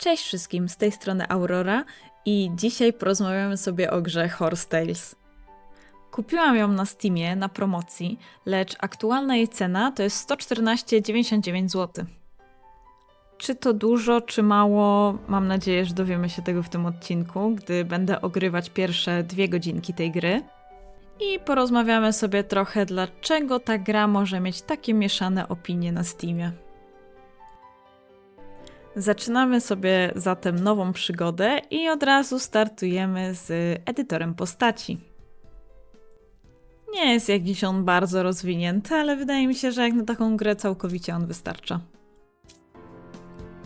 Cześć wszystkim, z tej strony Aurora i dzisiaj porozmawiamy sobie o grze Horse Tales. Kupiłam ją na Steamie na promocji, lecz aktualna jej cena to jest 114,99 zł. Czy to dużo, czy mało? Mam nadzieję, że dowiemy się tego w tym odcinku, gdy będę ogrywać pierwsze dwie godzinki tej gry. I porozmawiamy sobie trochę, dlaczego ta gra może mieć takie mieszane opinie na Steamie. Zaczynamy sobie zatem nową przygodę i od razu startujemy z edytorem postaci. Nie jest jakiś on bardzo rozwinięty, ale wydaje mi się, że jak na taką grę całkowicie on wystarcza.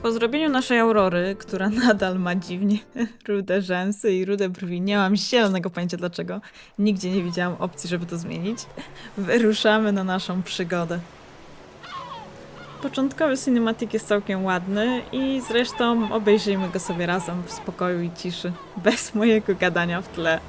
Po zrobieniu naszej Aurory, która nadal ma dziwnie rude rzęsy i rude brwi, nie mam zielonego pojęcia dlaczego, nigdzie nie widziałam opcji, żeby to zmienić, wyruszamy na naszą przygodę. Początkowy cinematic jest całkiem ładny i zresztą obejrzyjmy go sobie razem w spokoju i ciszy, bez mojego gadania w tle.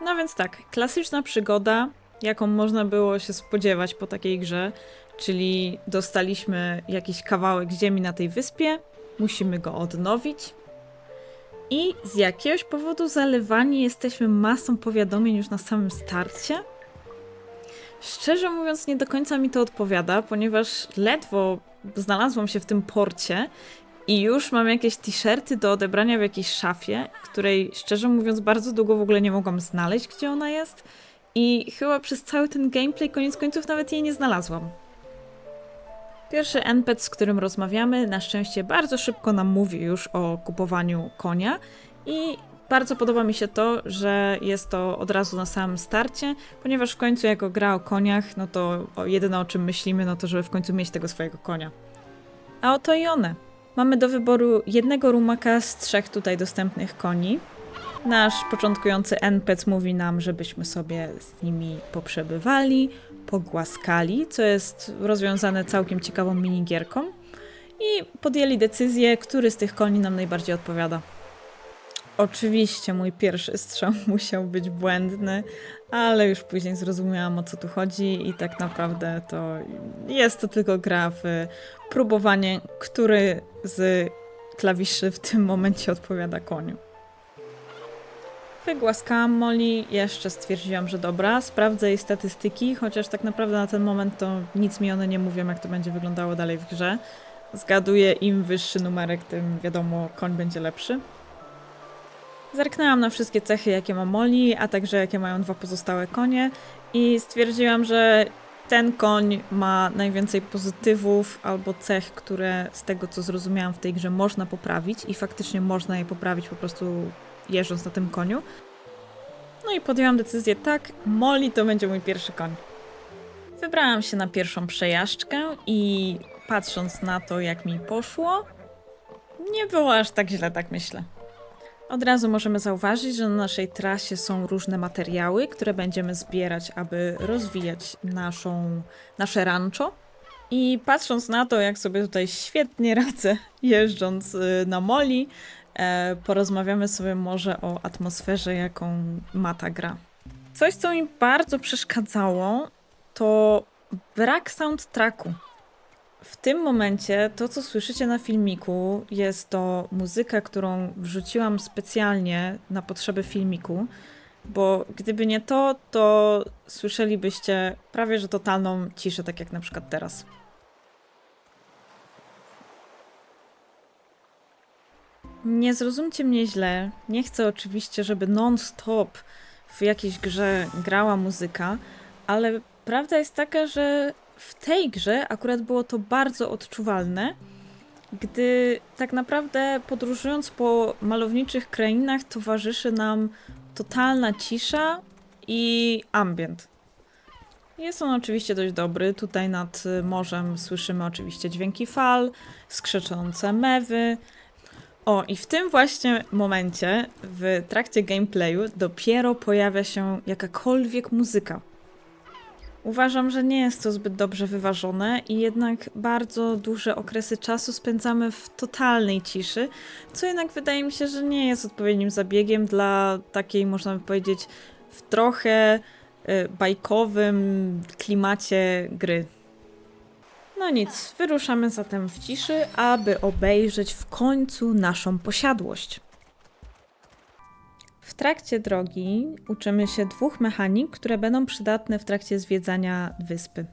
No więc tak, klasyczna przygoda, jaką można było się spodziewać po takiej grze, czyli dostaliśmy jakiś kawałek ziemi na tej wyspie, musimy go odnowić i z jakiegoś powodu zalewani jesteśmy masą powiadomień już na samym starcie. Szczerze mówiąc, nie do końca mi to odpowiada, ponieważ ledwo znalazłam się w tym porcie i już mam jakieś t-shirty do odebrania w jakiejś szafie, której szczerze mówiąc bardzo długo w ogóle nie mogłam znaleźć, gdzie ona jest. I chyba przez cały ten gameplay koniec końców nawet jej nie znalazłam. Pierwszy NPC, z którym rozmawiamy, na szczęście bardzo szybko nam mówi już o kupowaniu konia i bardzo podoba mi się to, że jest to od razu na samym starcie, ponieważ w końcu jako gra o koniach, no to jedyne o czym myślimy, no to żeby w końcu mieć tego swojego konia. A oto i one. Mamy do wyboru jednego rumaka z trzech tutaj dostępnych koni. Nasz początkujący NPC mówi nam, żebyśmy sobie z nimi poprzebywali, pogłaskali, co jest rozwiązane całkiem ciekawą minigierką i podjęli decyzję, który z tych koni nam najbardziej odpowiada. Oczywiście mój pierwszy strzał musiał być błędny, ale już później zrozumiałam o co tu chodzi i tak naprawdę to jest to tylko gra w próbowanie, który z klawiszy w tym momencie odpowiada koniu. Wygłaskałam Molly, jeszcze stwierdziłam, że dobra, sprawdzę jej statystyki, chociaż tak naprawdę na ten moment to nic mi one nie mówią, jak to będzie wyglądało dalej w grze. Zgaduję, im wyższy numerek, tym wiadomo, koń będzie lepszy. Zerknęłam na wszystkie cechy, jakie ma Molly, a także jakie mają dwa pozostałe konie i stwierdziłam, że ten koń ma najwięcej pozytywów albo cech, które z tego co zrozumiałam w tej grze można poprawić i faktycznie można je poprawić po prostu jeżdżąc na tym koniu. No i podjęłam decyzję, tak, Molly to będzie mój pierwszy koń. Wybrałam się na pierwszą przejażdżkę i patrząc na to, jak mi poszło, nie było aż tak źle, tak myślę. Od razu możemy zauważyć, że na naszej trasie są różne materiały, które będziemy zbierać, aby rozwijać naszą, nasze rancho. I patrząc na to, jak sobie tutaj świetnie radzę jeżdżąc y, na moli, e, porozmawiamy sobie może o atmosferze, jaką ma ta gra. Coś, co mi bardzo przeszkadzało, to brak soundtracku. W tym momencie to, co słyszycie na filmiku, jest to muzyka, którą wrzuciłam specjalnie na potrzeby filmiku, bo gdyby nie to, to słyszelibyście prawie że totalną ciszę, tak jak na przykład teraz. Nie zrozumcie mnie źle. Nie chcę oczywiście, żeby non-stop w jakiejś grze grała muzyka, ale prawda jest taka, że w tej grze akurat było to bardzo odczuwalne, gdy tak naprawdę podróżując po malowniczych krainach towarzyszy nam totalna cisza i ambient. Jest on oczywiście dość dobry. Tutaj nad morzem słyszymy oczywiście dźwięki fal, skrzeczące mewy. O, i w tym właśnie momencie, w trakcie gameplayu, dopiero pojawia się jakakolwiek muzyka. Uważam, że nie jest to zbyt dobrze wyważone i jednak bardzo duże okresy czasu spędzamy w totalnej ciszy, co jednak wydaje mi się, że nie jest odpowiednim zabiegiem dla takiej, można by powiedzieć, w trochę y, bajkowym klimacie gry. No nic, wyruszamy zatem w ciszy, aby obejrzeć w końcu naszą posiadłość. W trakcie drogi uczymy się dwóch mechanik, które będą przydatne w trakcie zwiedzania wyspy.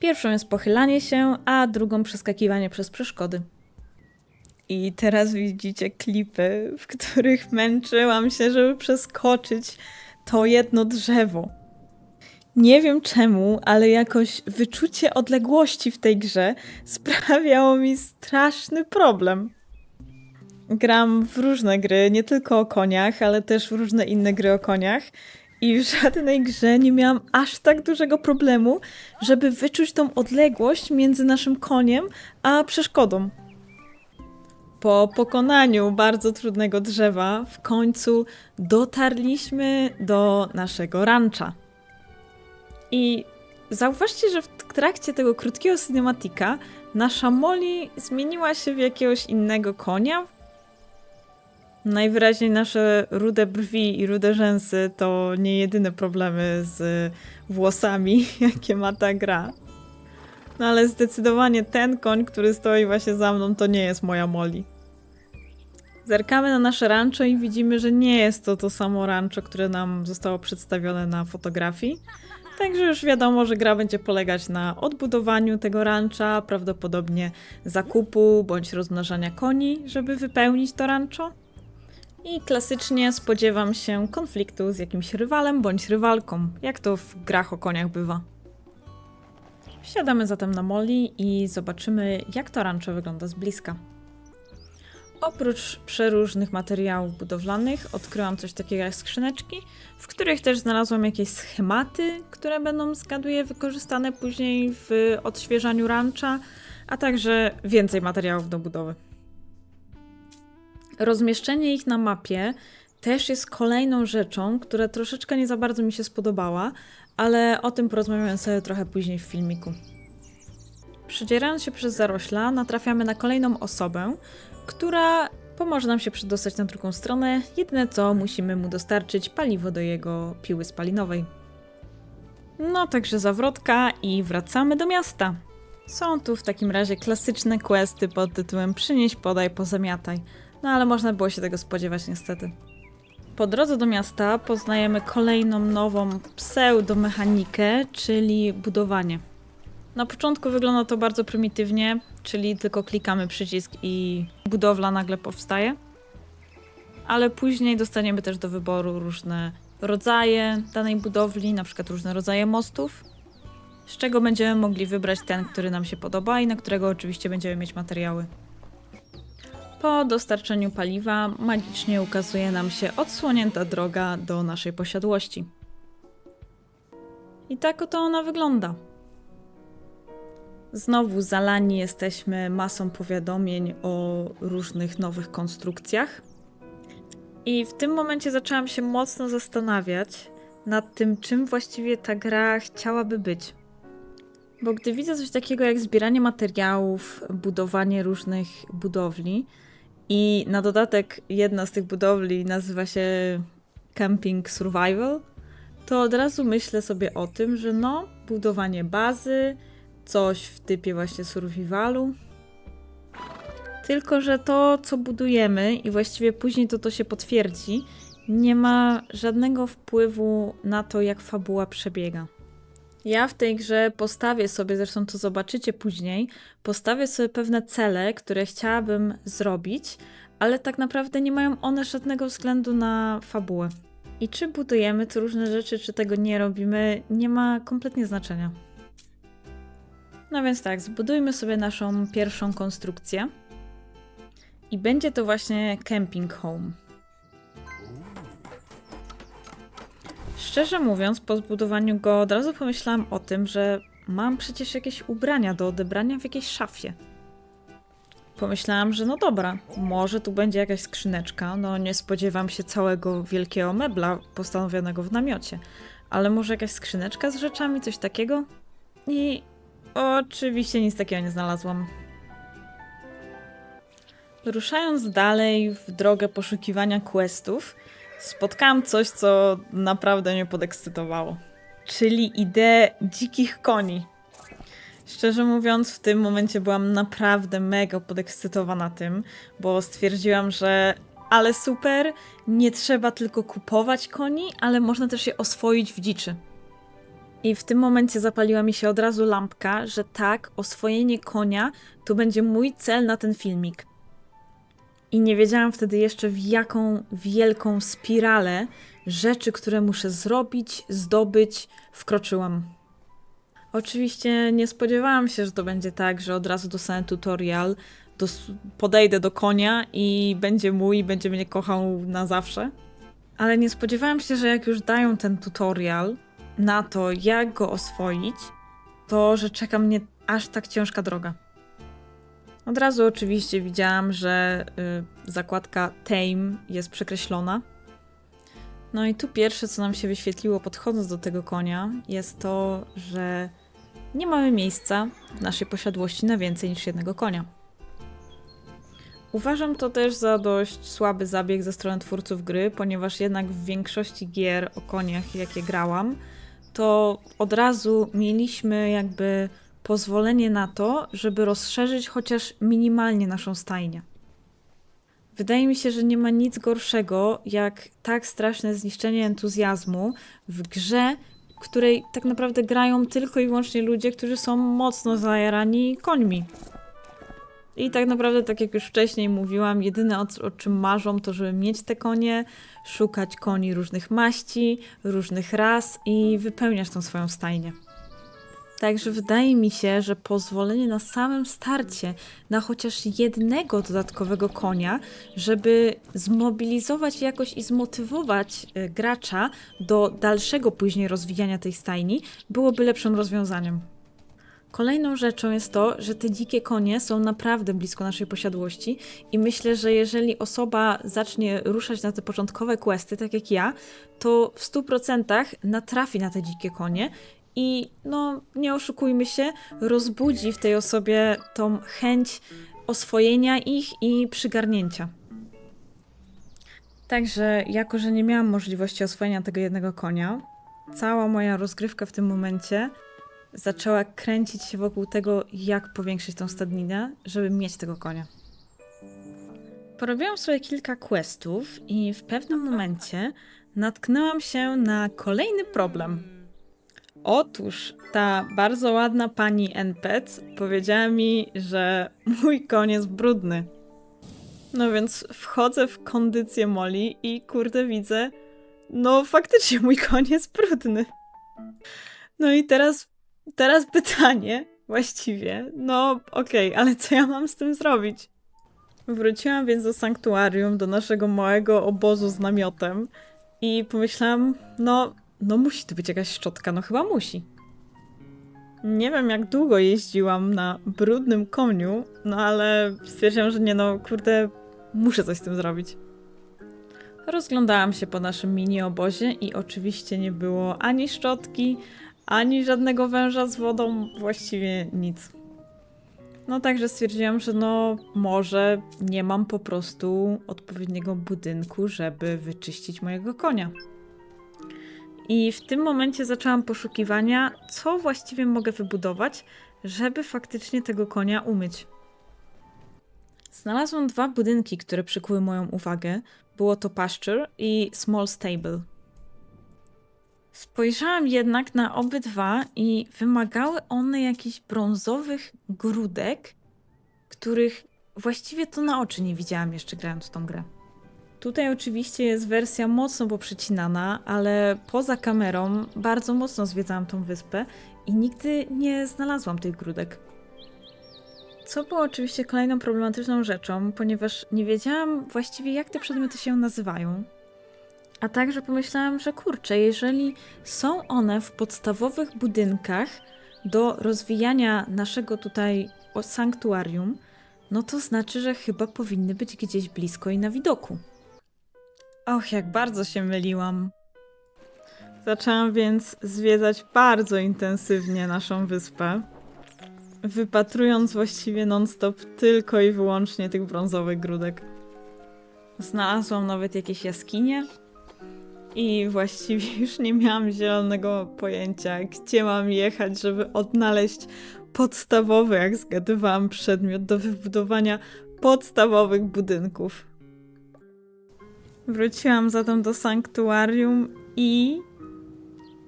Pierwszą jest pochylanie się, a drugą przeskakiwanie przez przeszkody. I teraz widzicie klipy, w których męczyłam się, żeby przeskoczyć to jedno drzewo. Nie wiem czemu, ale jakoś wyczucie odległości w tej grze sprawiało mi straszny problem. Gram w różne gry, nie tylko o koniach, ale też w różne inne gry o koniach. I w żadnej grze nie miałam aż tak dużego problemu, żeby wyczuć tą odległość między naszym koniem a przeszkodą. Po pokonaniu bardzo trudnego drzewa, w końcu dotarliśmy do naszego rancha. I zauważcie, że w trakcie tego krótkiego cinematika nasza Molly zmieniła się w jakiegoś innego konia. Najwyraźniej nasze rude brwi i rude rzęsy to nie jedyne problemy z włosami, jakie ma ta gra. No ale zdecydowanie ten koń, który stoi właśnie za mną, to nie jest moja Molly. Zerkamy na nasze rancho i widzimy, że nie jest to to samo rancho, które nam zostało przedstawione na fotografii. Także już wiadomo, że gra będzie polegać na odbudowaniu tego rancha, prawdopodobnie zakupu bądź rozmnażania koni, żeby wypełnić to rancho. I klasycznie spodziewam się konfliktu z jakimś rywalem bądź rywalką, jak to w grach o koniach bywa. Wsiadamy zatem na Molly i zobaczymy, jak to rancho wygląda z bliska. Oprócz przeróżnych materiałów budowlanych odkryłam coś takiego jak skrzyneczki, w których też znalazłam jakieś schematy, które będą, zgaduję, wykorzystane później w odświeżaniu rancha, a także więcej materiałów do budowy. Rozmieszczenie ich na mapie też jest kolejną rzeczą, która troszeczkę nie za bardzo mi się spodobała, ale o tym porozmawiamy sobie trochę później w filmiku. Przedzierając się przez zarośla, natrafiamy na kolejną osobę, która pomoże nam się przedostać na drugą stronę. Jedyne co, musimy mu dostarczyć paliwo do jego piły spalinowej. No, także zawrotka i wracamy do miasta. Są tu w takim razie klasyczne questy pod tytułem Przynieś, podaj, pozamiataj. No ale można było się tego spodziewać niestety. Po drodze do miasta poznajemy kolejną nową pseudomechanikę, czyli budowanie. Na początku wygląda to bardzo prymitywnie, czyli tylko klikamy przycisk i budowla nagle powstaje. Ale później dostaniemy też do wyboru różne rodzaje danej budowli, na przykład różne rodzaje mostów, z czego będziemy mogli wybrać ten, który nam się podoba i na którego oczywiście będziemy mieć materiały. Po dostarczeniu paliwa magicznie ukazuje nam się odsłonięta droga do naszej posiadłości. I tak oto ona wygląda. Znowu zalani jesteśmy masą powiadomień o różnych nowych konstrukcjach. I w tym momencie zaczęłam się mocno zastanawiać nad tym, czym właściwie ta gra chciałaby być. Bo gdy widzę coś takiego jak zbieranie materiałów, budowanie różnych budowli, i na dodatek jedna z tych budowli nazywa się Camping Survival, to od razu myślę sobie o tym, że no, budowanie bazy, coś w typie właśnie survivalu. Tylko, że to, co budujemy i właściwie później to to się potwierdzi, nie ma żadnego wpływu na to, jak fabuła przebiega. Ja w tej grze postawię sobie, zresztą to zobaczycie później, postawię sobie pewne cele, które chciałabym zrobić, ale tak naprawdę nie mają one żadnego względu na fabułę. I czy budujemy tu różne rzeczy, czy tego nie robimy, nie ma kompletnie znaczenia. No więc tak, zbudujmy sobie naszą pierwszą konstrukcję. I będzie to właśnie camping home. Szczerze mówiąc, po zbudowaniu go od razu pomyślałam o tym, że mam przecież jakieś ubrania do odebrania w jakiejś szafie. Pomyślałam, że no dobra, może tu będzie jakaś skrzyneczka. No nie spodziewam się całego wielkiego mebla postanowionego w namiocie, ale może jakaś skrzyneczka z rzeczami, coś takiego? I oczywiście nic takiego nie znalazłam. Ruszając dalej w drogę poszukiwania questów, spotkałam coś, co naprawdę mnie podekscytowało. Czyli ideę dzikich koni. Szczerze mówiąc, w tym momencie byłam naprawdę mega podekscytowana tym, bo stwierdziłam, że ale super, nie trzeba tylko kupować koni, ale można też je oswoić w dziczy. I w tym momencie zapaliła mi się od razu lampka, że tak, oswojenie konia to będzie mój cel na ten filmik. I nie wiedziałam wtedy jeszcze, w jaką wielką spiralę rzeczy, które muszę zrobić, zdobyć, wkroczyłam. Oczywiście nie spodziewałam się, że to będzie tak, że od razu dostanę tutorial, podejdę do konia i będzie mój, będzie mnie kochał na zawsze. Ale nie spodziewałam się, że jak już dają ten tutorial na to, jak go oswoić, to że czeka mnie aż tak ciężka droga. Od razu oczywiście widziałam, że y, zakładka Tame jest przekreślona. No i tu pierwsze, co nam się wyświetliło podchodząc do tego konia, jest to, że nie mamy miejsca w naszej posiadłości na więcej niż jednego konia. Uważam to też za dość słaby zabieg ze strony twórców gry, ponieważ jednak w większości gier o koniach, jakie grałam, to od razu mieliśmy jakby pozwolenie na to, żeby rozszerzyć chociaż minimalnie naszą stajnię. Wydaje mi się, że nie ma nic gorszego, jak tak straszne zniszczenie entuzjazmu w grze, której tak naprawdę grają tylko i wyłącznie ludzie, którzy są mocno zajarani końmi. I tak naprawdę, tak jak już wcześniej mówiłam, jedyne o, o czym marzą to, żeby mieć te konie, szukać koni różnych maści, różnych ras i wypełniać tą swoją stajnię. Także wydaje mi się, że pozwolenie na samym starcie na chociaż jednego dodatkowego konia, żeby zmobilizować jakoś i zmotywować e, gracza do dalszego później rozwijania tej stajni, byłoby lepszym rozwiązaniem. Kolejną rzeczą jest to, że te dzikie konie są naprawdę blisko naszej posiadłości i myślę, że jeżeli osoba zacznie ruszać na te początkowe questy, tak jak ja, to w 100% natrafi na te dzikie konie i no, nie oszukujmy się, rozbudzi w tej osobie tą chęć oswojenia ich i przygarnięcia. Także, jako że nie miałam możliwości oswojenia tego jednego konia, cała moja rozgrywka w tym momencie zaczęła kręcić się wokół tego, jak powiększyć tą stadninę, żeby mieć tego konia. Porobiłam sobie kilka questów i w pewnym momencie natknęłam się na kolejny problem. Otóż ta bardzo ładna pani NPC powiedziała mi, że mój koń jest brudny. No więc wchodzę w kondycję Molly i kurde widzę, no faktycznie mój koń jest brudny. No i teraz, teraz pytanie właściwie, no okej, ale co ja mam z tym zrobić? Wróciłam więc do sanktuarium, do naszego małego obozu z namiotem i pomyślałam, no no musi tu być jakaś szczotka, no chyba musi. Nie wiem jak długo jeździłam na brudnym koniu, no ale stwierdziłam, że nie no, kurde, muszę coś z tym zrobić. Rozglądałam się po naszym mini obozie i oczywiście nie było ani szczotki, ani żadnego węża z wodą, właściwie nic. No także stwierdziłam, że no może nie mam po prostu odpowiedniego budynku, żeby wyczyścić mojego konia. I w tym momencie zaczęłam poszukiwania, co właściwie mogę wybudować, żeby faktycznie tego konia umyć. Znalazłam dwa budynki, które przykuły moją uwagę. Było to pasture i small stable. Spojrzałam jednak na obydwa i wymagały one jakichś brązowych grudek, których właściwie to na oczy nie widziałam jeszcze grając w tą grę. Tutaj oczywiście jest wersja mocno poprzecinana, ale poza kamerą bardzo mocno zwiedzałam tą wyspę i nigdy nie znalazłam tych grudek. Co było oczywiście kolejną problematyczną rzeczą, ponieważ nie wiedziałam właściwie jak te przedmioty się nazywają. A także pomyślałam, że kurczę, jeżeli są one w podstawowych budynkach do rozwijania naszego tutaj sanktuarium, no to znaczy, że chyba powinny być gdzieś blisko i na widoku. Och, jak bardzo się myliłam. Zaczęłam więc zwiedzać bardzo intensywnie naszą wyspę, wypatrując właściwie non-stop tylko i wyłącznie tych brązowych grudek. Znalazłam nawet jakieś jaskinie i właściwie już nie miałam zielonego pojęcia, gdzie mam jechać, żeby odnaleźć podstawowy, jak zgadywałam, przedmiot do wybudowania podstawowych budynków. Wróciłam zatem do sanktuarium i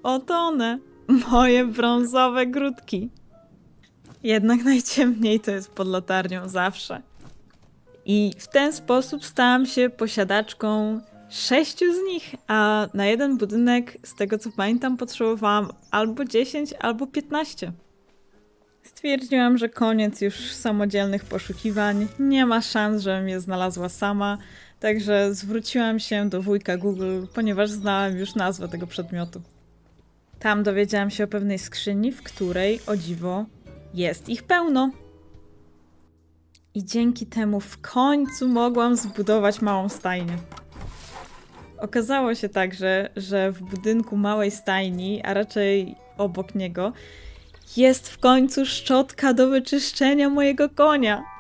oto one, moje brązowe grudki. Jednak najciemniej to jest pod latarnią zawsze. I w ten sposób stałam się posiadaczką sześciu z nich, a na jeden budynek, z tego co pamiętam, potrzebowałam albo 10, albo 15. Stwierdziłam, że koniec już samodzielnych poszukiwań. Nie ma szans, żebym je znalazła sama, także zwróciłam się do wujka Google, ponieważ znałam już nazwę tego przedmiotu. Tam dowiedziałam się o pewnej skrzyni, w której, o dziwo, jest ich pełno. I dzięki temu w końcu mogłam zbudować małą stajnię. Okazało się także, że w budynku małej stajni, a raczej obok niego, jest w końcu szczotka do wyczyszczenia mojego konia.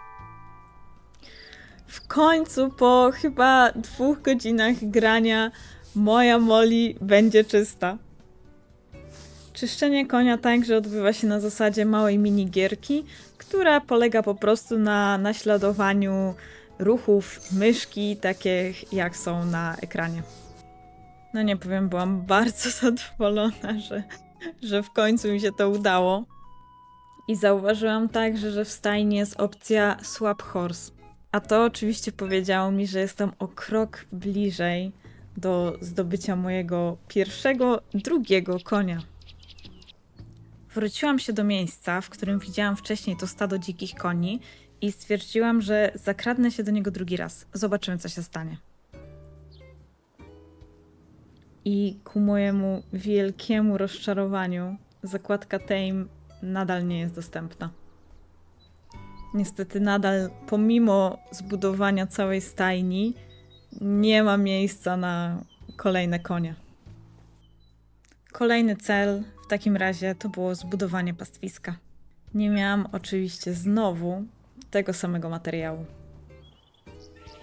W końcu po chyba dwóch godzinach grania moja Molly będzie czysta. Czyszczenie konia także odbywa się na zasadzie małej minigierki, która polega po prostu na naśladowaniu ruchów myszki, takich jak są na ekranie. No nie powiem, byłam bardzo zadowolona, że, że w końcu mi się to udało. I zauważyłam także, że w stajni jest opcja Swap Horse. A to oczywiście powiedziało mi, że jestem o krok bliżej do zdobycia mojego pierwszego, drugiego konia. Wróciłam się do miejsca, w którym widziałam wcześniej to stado dzikich koni i stwierdziłam, że zakradnę się do niego drugi raz. Zobaczymy, co się stanie. I ku mojemu wielkiemu rozczarowaniu, zakładka Tame nadal nie jest dostępna. Niestety, nadal, pomimo zbudowania całej stajni, nie ma miejsca na kolejne konie. Kolejny cel w takim razie to było zbudowanie pastwiska. Nie miałam oczywiście znowu tego samego materiału.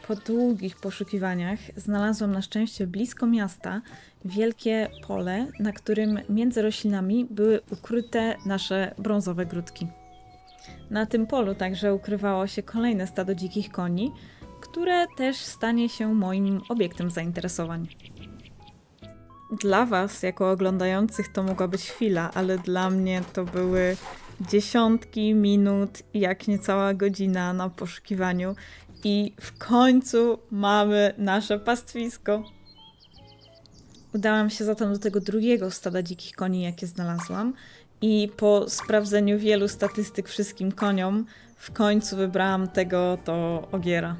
Po długich poszukiwaniach znalazłam na szczęście blisko miasta wielkie pole, na którym między roślinami były ukryte nasze brązowe grudki. Na tym polu także ukrywało się kolejne stado dzikich koni, które też stanie się moim obiektem zainteresowań. Dla Was, jako oglądających, to mogła być chwila, ale dla mnie to były dziesiątki minut, jak nie cała godzina na poszukiwaniu. I w końcu mamy nasze pastwisko. Udałam się zatem do tego drugiego stada dzikich koni, jakie znalazłam. I po sprawdzeniu wielu statystyk wszystkim koniom, w końcu wybrałam tego to ogiera.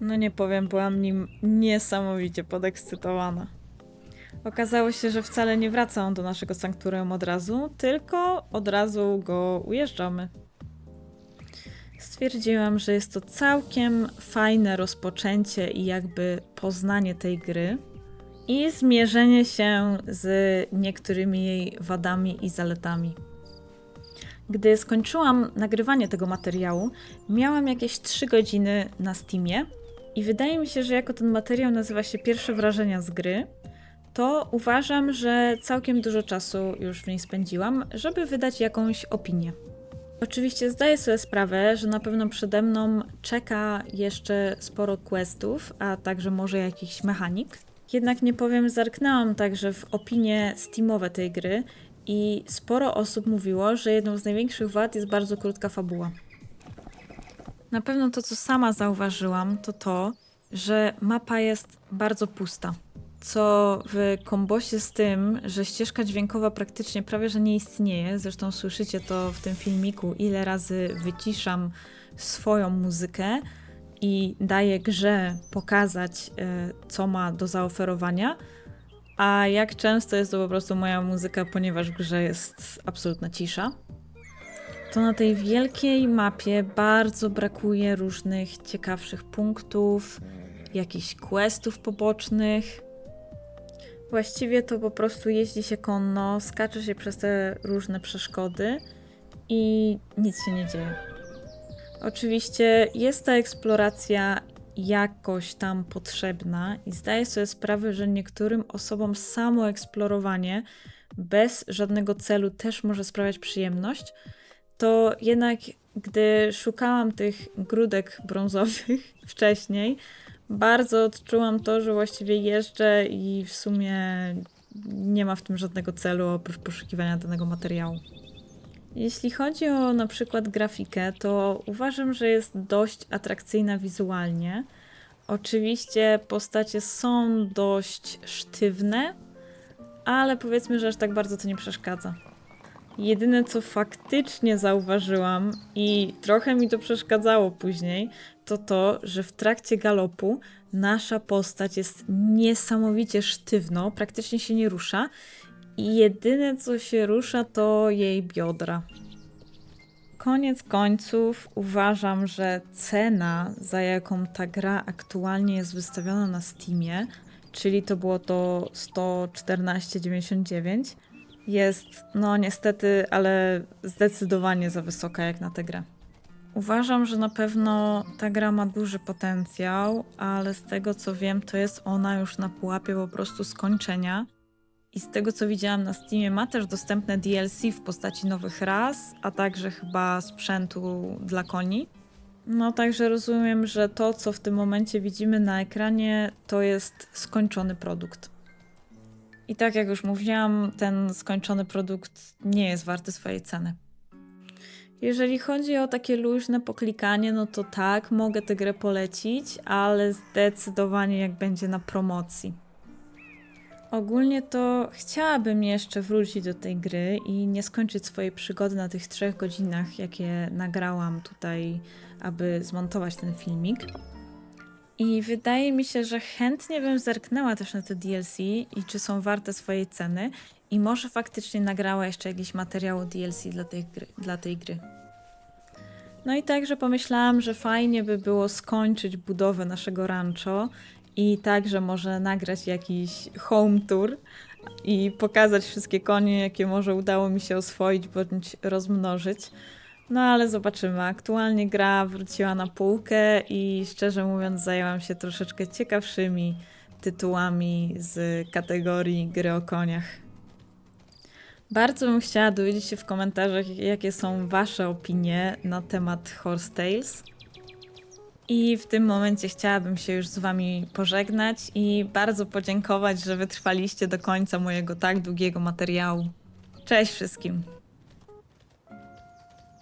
No nie powiem, byłam nim niesamowicie podekscytowana. Okazało się, że wcale nie wraca on do naszego sanktuarium od razu, tylko od razu go ujeżdżamy. Stwierdziłam, że jest to całkiem fajne rozpoczęcie i jakby poznanie tej gry i zmierzenie się z niektórymi jej wadami i zaletami. Gdy skończyłam nagrywanie tego materiału, miałam jakieś 3 godziny na Steamie i wydaje mi się, że jako ten materiał nazywa się Pierwsze wrażenia z gry, to uważam, że całkiem dużo czasu już w niej spędziłam, żeby wydać jakąś opinię. Oczywiście zdaję sobie sprawę, że na pewno przede mną czeka jeszcze sporo questów, a także może jakiś mechanik. Jednak nie powiem, zerknęłam także w opinie Steamowe tej gry i sporo osób mówiło, że jedną z największych wad jest bardzo krótka fabuła. Na pewno to, co sama zauważyłam, to to, że mapa jest bardzo pusta. Co w kombosie z tym, że ścieżka dźwiękowa praktycznie prawie że nie istnieje, zresztą słyszycie to w tym filmiku, ile razy wyciszam swoją muzykę i daje grze pokazać, e, co ma do zaoferowania, a jak często jest to po prostu moja muzyka, ponieważ w grze jest absolutna cisza. To na tej wielkiej mapie bardzo brakuje różnych ciekawszych punktów, jakichś questów pobocznych. Właściwie to po prostu jeździ się konno, skacze się przez te różne przeszkody i nic się nie dzieje. Oczywiście jest ta eksploracja jakoś tam potrzebna i zdaję sobie sprawę, że niektórym osobom samo eksplorowanie bez żadnego celu też może sprawiać przyjemność, to jednak gdy szukałam tych grudek brązowych wcześniej, bardzo odczułam to, że właściwie jeżdżę i w sumie nie ma w tym żadnego celu oprócz poszukiwania danego materiału. Jeśli chodzi o na przykład grafikę, to uważam, że jest dość atrakcyjna wizualnie. Oczywiście postacie są dość sztywne, ale powiedzmy, że aż tak bardzo to nie przeszkadza. Jedyne co faktycznie zauważyłam i trochę mi to przeszkadzało później, to to, że w trakcie galopu nasza postać jest niesamowicie sztywno, praktycznie się nie rusza i jedyne co się rusza to jej biodra. Koniec końców uważam, że cena, za jaką ta gra aktualnie jest wystawiona na Steamie, czyli to było to 114,99, jest no niestety, ale zdecydowanie za wysoka jak na tę grę. Uważam, że na pewno ta gra ma duży potencjał, ale z tego co wiem, to jest ona już na pułapie po prostu skończenia. I z tego co widziałam na Steamie, ma też dostępne DLC w postaci nowych ras, a także chyba sprzętu dla koni. No także rozumiem, że to co w tym momencie widzimy na ekranie, to jest skończony produkt. I tak jak już mówiłam, ten skończony produkt nie jest warty swojej ceny. Jeżeli chodzi o takie luźne poklikanie, no to tak, mogę tę grę polecić, ale zdecydowanie jak będzie na promocji. Ogólnie to chciałabym jeszcze wrócić do tej gry i nie skończyć swojej przygody na tych trzech godzinach, jakie nagrałam tutaj, aby zmontować ten filmik. I wydaje mi się, że chętnie bym zerknęła też na te DLC i czy są warte swojej ceny. I może faktycznie nagrała jeszcze jakiś materiał DLC dla tej gry. Dla tej gry. No i także pomyślałam, że fajnie by było skończyć budowę naszego rancho i także może nagrać jakiś home tour i pokazać wszystkie konie, jakie może udało mi się oswoić bądź rozmnożyć. No ale zobaczymy. Aktualnie gra wróciła na półkę i szczerze mówiąc zajęłam się troszeczkę ciekawszymi tytułami z kategorii gry o koniach. Bardzo bym chciała dowiedzieć się w komentarzach, jakie są Wasze opinie na temat Horse Tales. I w tym momencie chciałabym się już z Wami pożegnać i bardzo podziękować, że wytrwaliście do końca mojego tak długiego materiału. Cześć wszystkim!